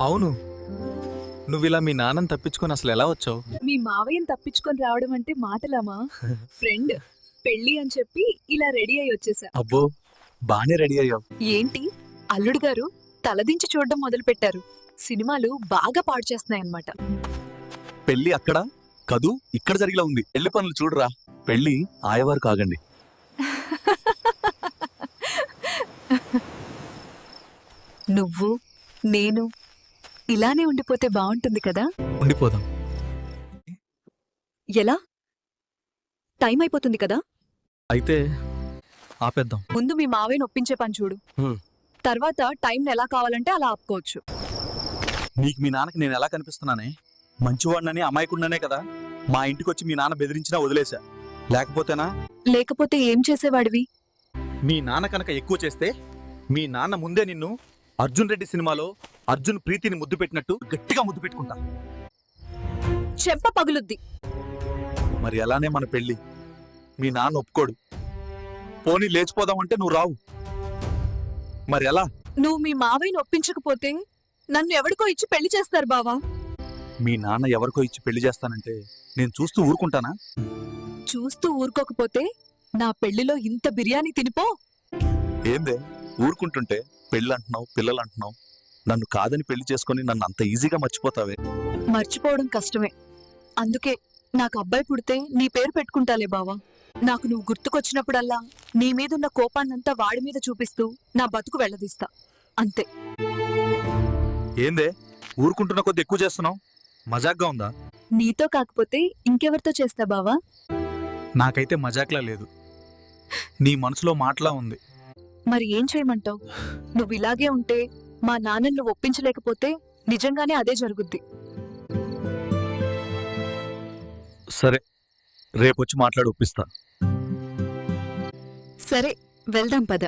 అవును. నువ్వు ఇలా మీ నాన్నని తప్పించుకొని అసలు ఎలా వచ్చావు? మీ మావయ్యని తప్పించుకొని రావడం అంటే మాటలామా ఫ్రెండ్ పెళ్ళి అని చెప్పి ఇలా రెడీ అయి వచ్చేసా. అబ్బో బానే రెడీ అయ్యావు. ఏంటి? అల్లుడు గారు తలదించి చూడడం మొదలు పెట్టారు సినిమాలు బాగా పాడు చేస్తున్నాయన్నమాట. పెళ్ళి అక్కడ? కదూ? ఇక్కడ జరిగిలా ఉంది. పెళ్ళి పనులు చూడరా. పెళ్ళి ఆయవారు కాగండి. నువ్వు నేను ఇలానే ఉండిపోతే బాగుంటుంది కదా? ఉండిపోదాం. ఎలా? టైం అయిపోతుంది కదా? అయితే ఆపేద్దాం. ముందు మీ మావయ్యని ఒప్పించే పని చూడు. తర్వాత టైం ఎలా కావాలంటే అలా ఆపుకోవచ్చు. నీకు మీ నాన్నకి నేను ఎలా కనిపిస్తున్నానే? మంచివాడినని అమాయకుండానే కదా? మా ఇంటికి వచ్చి మీ నాన్న బెదిరించినా వదిలేశా. లేకపోతేనా? లేకపోతే ఏం చేసేవాడివి? మీ నాన్న కనుక ఎక్కువ చేస్తే మీ నాన్న ముందే నిన్ను అర్జున్ రెడ్డి సినిమాలో అర్జున్ ప్రీతిని ముద్దు పెట్టినట్టు గట్టిగా ముద్దు పెట్టుకుంటా. చెంప పగులుద్ది. మరి ఎలానే మన పెళ్ళి మీ నాన్న ఒప్పుకోడు. పోనీ లేచిపోదామంటే నువ్వు రావు. మరి ఎలా? నువ్వు మీ మావయ్యని ఒప్పించకపోతే నన్ను ఎవడికో ఇచ్చి పెళ్ళి చేస్తారు బావా? మీ నాన్న ఎవరికో ఇచ్చి పెళ్ళి చేస్తానంటే నేను చూస్తూ ఊరుకుంటానా? చూస్తూ ఊరుకోకపోతే నా పెళ్ళిలో ఇంత బిర్యానీ తినిపో. ఏందే? ఊరుకుంటుంటే పెళ్ళి అంటున్నావు పిల్లలు అంటున్నావు నన్ను కాదని పెళ్ళి చేసుకొని నన్ను అంత ఈజీగా మర్చిపోతావే. మర్చిపోవడం కష్టమే. అందుకే నాకు అబ్బాయి పుడితే నీ పేరు పెట్టుకుంటాలే బావా. నాకు నువ్వు గుర్తుకొచ్చినప్పుడల్లా నీ మీదున్న కోపాన్నంతా వాడి మీద చూపిస్తూ నా బతుకు వెళ్ళదీస్తా. అంతే. ఏందే? ఊరుకుంటున్న కొద్ది ఎక్కువ చేస్తున్నావు? మజాక్గా ఉందా? నీతో కాకపోతే ఇంకెవరితో చేస్తా బావా? నాకైతే మజాక్లా లేదు. నీ మనసులో మాటలా ఉంది. మరి ఏం చేయమంటావు? నువ్వు ఇలాగే ఉంటే మా నాన్నని ఒప్పించలేకపోతే నిజంగానే అదే జరుగుద్ది. సరే రేపొచ్చి మాట్లాడి ఒప్పిస్తా సరే వెళ్దాం పద.